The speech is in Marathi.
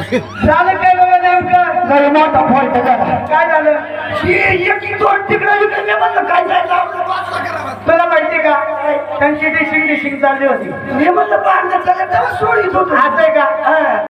झालं काय बघा नेमकं लय मोठा फॉल्ट झाला? काय झालं ही एक दोन तिकडे इकडे म्हणलं काय झालं? तुला माहितीये का? त्यांची डिशिंग डिशिंग चालली होती मी म्हणलं बांधण्यात झालं तेव्हा सोडित होतो असं आहे का?